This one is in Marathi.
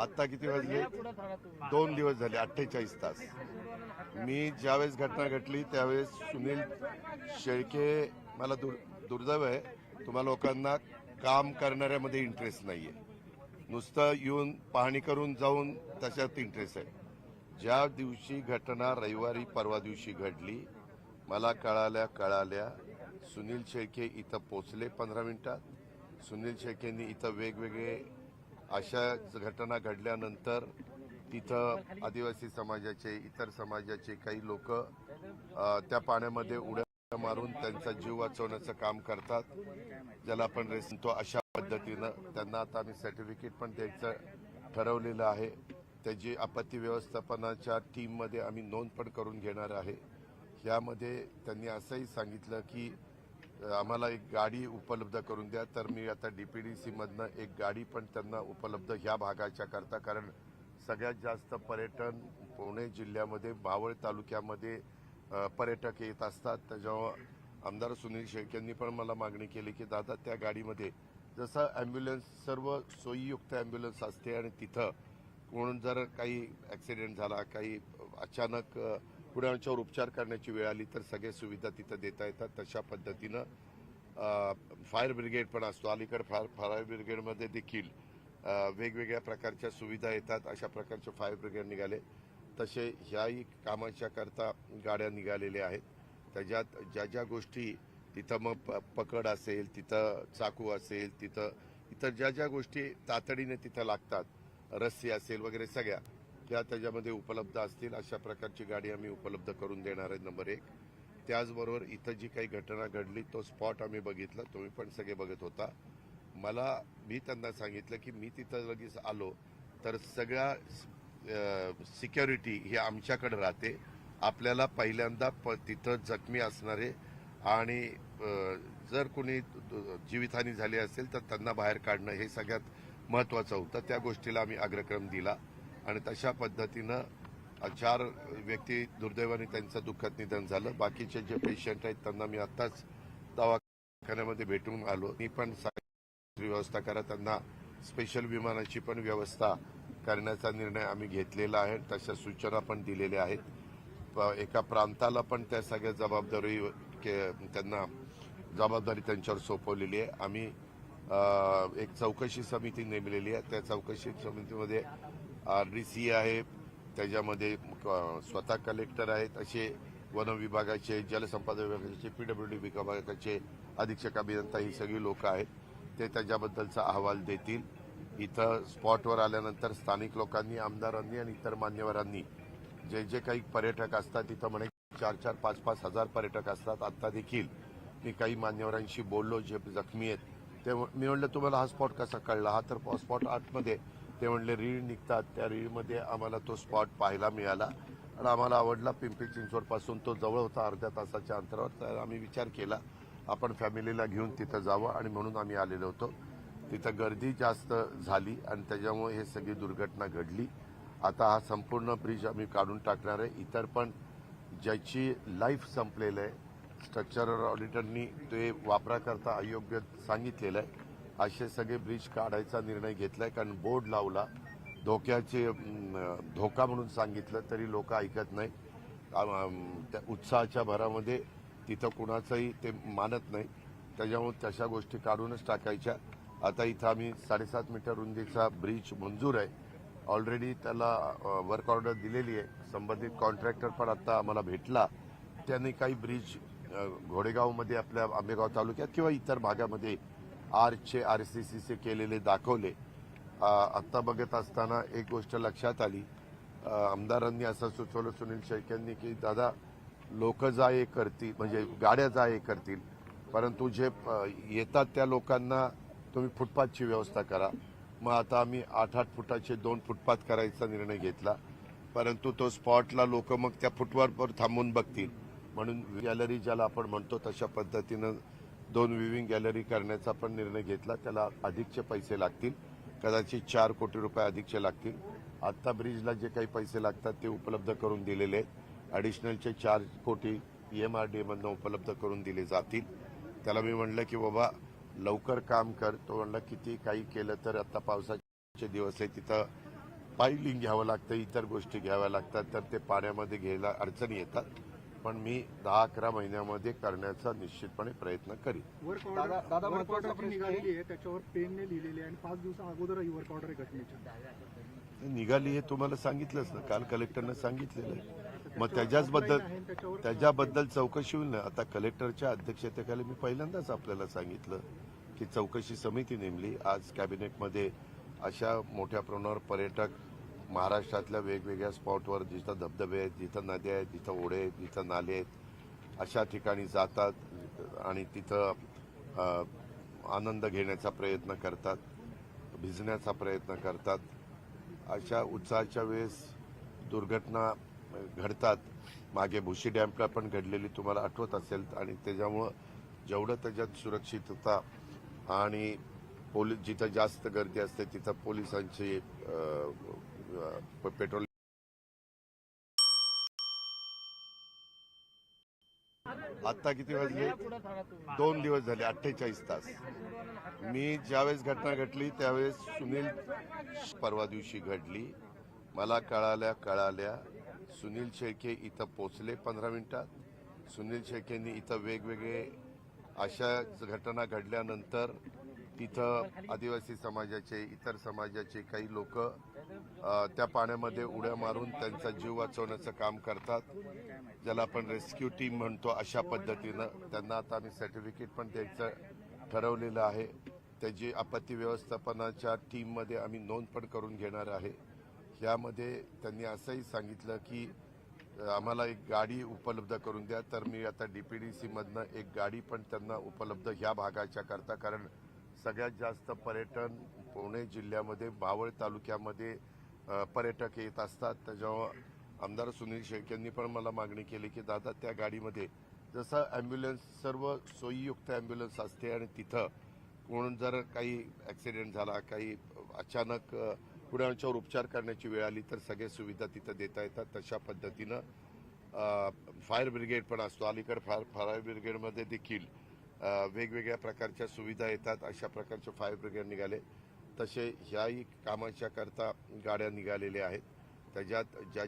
आत्ता किती वाजले? दोन दिवस झाले अठ्ठेचाळीस तास. मी ज्यावेळेस घटना घडली त्यावेळेस सुनील शेळके मला दुर् दुर्दैव आहे. तुम्हा लोकांना काम करणाऱ्यामध्ये इंटरेस्ट नाही आहे नुसतं येऊन पाहणी करून जाऊन त्याच्यात इंटरेस्ट आहे. ज्या दिवशी घटना रविवारी परवा दिवशी घडली मला कळाल्या कळाल्या सुनील शेळके इथं पोचले पंधरा मिनिटात. सुनील शेळकेंनी इथं वेगवेगळे अशा घटना घडल्यानंतर तिथं आदिवासी समाजाचे इतर समाजाचे काही लोक त्या पाण्यामध्ये उड्या मारून त्यांचा जीव वाचवण्याचं काम करतात. ज्याला आपण रेस तो अशा पद्धतीनं. त्यांना आता आम्ही सर्टिफिकेट पण द्यायचं ठरवलेलं आहे. त्याची आपत्ती व्यवस्थापनाच्या टीममध्ये आम्ही नोंद पण करून घेणार आहे. यामध्ये त्यांनी असंही सांगितलं की आम्हाला एक गाडी उपलब्ध करून द्या. तर मी आता डीपीडीसी मधनं एक गाडी पण त्यांना उपलब्ध ह्या भागाच्या करता. कारण सगळ्यात जास्त पर्यटन पुणे जिल्ह्यामध्ये बावळ तालुक्यामध्ये पर्यटक येत असतात. त्याच्यामुळं आमदार सुनील शेळकेंनी पण मला मागणी केली की दादा त्या गाडीमध्ये जसं ॲम्ब्युलन्स सर्व सोयीयुक्त ॲम्ब्युलन्स असते आणि तिथं कोण जर काही ॲक्सिडेंट झाला काही अचानक कुणाच्यावर उपचार करण्याची वेळ आली तर सगळ्या सुविधा तिथं देता येतात. तशा पद्धतीनं फायर ब्रिगेड पण असतो. अलीकडे फायर फायर ब्रिगेडमध्ये देखील वेगवेगळ्या प्रकारच्या सुविधा येतात. अशा प्रकारचे फायर ब्रिगेड निघाले. तसे ह्याही कामाच्या करता गाड्या निघालेल्या आहेत. त्याच्यात ज्या ज्या गोष्टी तिथं मग प पकड असेल तिथं चाकू असेल तिथं इतर ज्या ज्या गोष्टी तातडीने तिथं लागतात रस्सी असेल वगैरे सगळ्या त्या त्याच्यामध्ये उपलब्ध असतील अशा प्रकारची गाडी आम्ही उपलब्ध करून देणार आहे नंबर एक. त्याचबरोबर इथं जी काही घटना घडली तो स्पॉट आम्ही बघितला तुम्ही पण सगळे बघत होता. मला मी त्यांना सांगितलं की मी तिथं लगेच आलो तर सगळ्या सिक्युरिटी ही आमच्याकडे राहते. आपल्याला पहिल्यांदा प तिथं जखमी असणारे आणि जर कोणी जीवितहानी झाली असेल तर त्यांना बाहेर काढणं हे सगळ्यात महत्त्वाचं होतं. त्या गोष्टीला आम्ही अग्रक्रम दिला. आणि तशा पद्धतीनं चार व्यक्ती दुर्दैवाने त्यांचं दुःखद निधन झालं. बाकीचे जे पेशंट आहेत त्यांना मी आत्ताच दवाखान्यामध्ये भेटून आलो. मी पण व्यवस्था करा त्यांना स्पेशल विमानाची पण व्यवस्था करण्याचा निर्णय आम्ही घेतलेला आहे. तशा सूचना पण दिलेल्या आहेत. एका प्रांताला पण त्या सगळ्या जबाबदारी के- त्यांना जबाबदारी त्यांच्यावर सोपवलेली आहे. आम्ही एक चौकशी समिती नेमलेली आहे. त्या चौकशी समितीमध्ये आर डी सी आहे त्याच्यामध्ये क- स्वतः कलेक्टर आहेत असे वन विभागाचे जलसंपदा विभागाचे पीडब्ल्यू डी विभागाचे अधीक्षक अभियंता ही सगळी लोक आहेत. ते त्याच्याबद्दलचा अहवाल देतील. इथं स्पॉटवर आल्यानंतर स्थानिक लोकांनी आमदारांनी आणि इतर मान्यवरांनी जे जे काही पर्यटक असतात तिथं म्हणे चार चार पाच पाच हजार पर्यटक असतात. आता देखील मी काही मान्यवरांशी बोललो जे जखमी आहेत. ते मी म्हणलं तुम्हाला हा स्पॉट कसा कळला? हा तर स्पॉट आतमध्ये ते म्हणले रीळ निघतात. त्या रीळमध्ये आम्हाला तो स्पॉट पाहायला मिळाला. आणि आम्हाला आवडला पिंपरी चिंचवडपासून. तो जवळ होता अर्ध्या तासाच्या अंतरावर. तर आम्ही विचार केला आपण फॅमिलीला घेऊन तिथं जावं. आणि म्हणून आम्ही आलेलो होतो. तिथं गर्दी जास्त झाली आणि त्याच्यामुळे हे सगळी दुर्घटना घडली. आता हा संपूर्ण ब्रिज आम्ही काढून टाकणार आहे. इतर पण ज्याची लाईफ संपलेलं आहे स्ट्रक्चरल ऑडिटरनी ते वापराकरता अयोग्य सांगितलेलं आहे. असे सगळे ब्रिज काढायचा निर्णय घेतलाय कारण बोर्ड लावला. धोक्याचे धोका म्हणून सांगितलं तरी लोक ऐकत नाही. त्या उत्साहाच्या भरामध्ये तिथं कुणाचंही ते मानत नाही. त्याच्यामुळे तशा गोष्टी काढूनच टाकायच्या. आता इथं आम्ही साडेसात मीटर रुंदीचा ब्रिज मंजूर आहे. ऑलरेडी त्याला वर्क ऑर्डर दिलेली आहे. संबंधित कॉन्ट्रॅक्टर पण आता आम्हाला भेटला. त्यांनी काही ब्रिज घोडेगावमध्ये आपल्या आंबेगाव तालुक्यात किंवा इतर भागामध्ये आरचे आर सी सीचे केलेले दाखवले. आत्ता बघत असताना एक गोष्ट लक्षात आली. आमदारांनी असं सुचवलं सुनील शेळकेंनी की दादा लोक जा ये करतील म्हणजे गाड्या जा ये करतील परंतु जे येतात त्या लोकांना तुम्ही फुटपाथची व्यवस्था करा. मग आता आम्ही आठ आठ फुटाचे दोन फुटपाथ करायचा निर्णय घेतला. परंतु तो स्पॉटला लोक मग त्या फुटवर थांबून बघतील. म्हणून गॅलरी ज्याला आपण म्हणतो तशा पद्धतीनं दोन विविंग गॅलरी करण्याचा पण निर्णय घेतला. त्याला अधिकचे पैसे लागतील. कदाचित चार कोटी रुपये अधिकचे लागतील. आत्ता ब्रिजला जे काही पैसे लागतात ते उपलब्ध करून दिलेले आहेत. ॲडिशनलचे चार कोटी एम आर डी एमधनं उपलब्ध करून दिले जातील. त्याला मी म्हणलं की बाबा लवकर काम कर. तो म्हणला किती काही केलं तर आता पावसाचे दिवस आहे तिथं पायलिंग घ्यावं लागतं इतर गोष्टी घ्याव्या लागतात. तर ते पाण्यामध्ये घ्यायला अडचणी येतात. पण मी दहा अकरा महिन्यामध्ये करण्याचा निश्चितपणे प्रयत्न करीन. वर्क दादा- ऑर्डर वर्क महत्त्वाचा ऑर्डर निघालेली आहे. त्याच्यावर पेनने लिहिलेली आहे आणि पाच दिवसा अगोदर ही वर्क ऑर्डर आहे घटनेची. निघाली हे तुम्हाला सांगितलंच ना काल कलेक्टरनं सांगितलेलं आहे. मग त्याच्याच बद्दल आहे आणि त्याच्यावर त्याच्याबद्दल चौकशी होईल ना. आता कलेक्टरच्या अध्यक्षतेखाली मी पहिल्यांदाच आपल्याला सांगितलं की चौकशी समिती नेमली. आज कॅबिनेटमध्ये अशा मोठ्या प्रमाणावर पर्यटक महाराष्ट्रातल्या वेगवेगळ्या स्पॉटवर जिथं धबधबे आहेत जिथं नद्या आहेत जिथं ओढे आहेत जिथं नाले आहेत अशा ठिकाणी जातात आणि तिथं आनंद घेण्याचा प्रयत्न करतात भिजण्याचा प्रयत्न करतात. अशा उत्साहाच्या वेळेस दुर्घटना घडतात. मागे भुशी डॅमला पण घडलेली तुम्हाला आठवत असेल आणि त्याच्यामुळं जेवढं त्याच्यात सुरक्षितता आणि पोलीस जिथं जास्त गर्दी असते तिथं पोलिसांची पेट्रोल आत्ता किती वाजले? दोन दिवस झाले अठ्ठेचाळीस तास. मी ज्यावेळेस घटना घडली त्यावेळेस सुनील परवा दिवशी घडली. मला कळाल्या कळाल्या सुनील शेळके इथं पोचले पंधरा मिनिटात. सुनील शेळकेंनी इथं वेगवेगळे अशा घटना घडल्यानंतर तिथं आदिवासी समाजाचे इतर समाजाचे काही लोक त्या पाण्यामध्ये उड्या मारून त्यांचा जीव वाचवण्याचं काम करतात. ज्याला आपण रेस्क्यू टीम म्हणतो अशा पद्धतीनं. त्यांना आता आम्ही सर्टिफिकेट पण द्यायचं ठरवलेलं आहे. त्याची आपत्ती व्यवस्थापनाच्या टीममध्ये आम्ही नोंद पण करून घेणार आहे. यामध्ये त्यांनी असंही सांगितलं की आम्हाला एक गाडी उपलब्ध करून द्या. तर मी आता डीपीडीसी मधनं एक गाडी पण त्यांना उपलब्ध ह्या भागाच्या करता. कारण सगळ्यात जास्त पर्यटन पुणे जिल्ह्यामध्ये बावळ तालुक्यामध्ये पर्यटक येत असतात. त्याच्यावर आमदार सुनील शेख यांनी पण मला मागणी केली की दादा त्या गाडीमध्ये जसं ॲम्ब्युलन्स सर्व सोयीयुक्त ॲम्ब्युलन्स असते आणि तिथं कोण जर काही ॲक्सिडेंट झाला काही अचानक पुण्याच्यावर कुणाच्यावर उपचार करण्याची वेळ आली तर सगळ्या सुविधा तिथं देता येतात. तशा पद्धतीनं फायर ब्रिगेड पण असतो. अलीकडे फायर फायर ब्रिगेडमध्ये देखील वेगवेगळ्या प्रकारच्या सुविधा येतात अशा प्रकारचे फायर ब्रिगेड निघाले. तसे ह्याही कामाच्या करता गाड्या निघालेल्या आहेत. त्याच्यात ज्या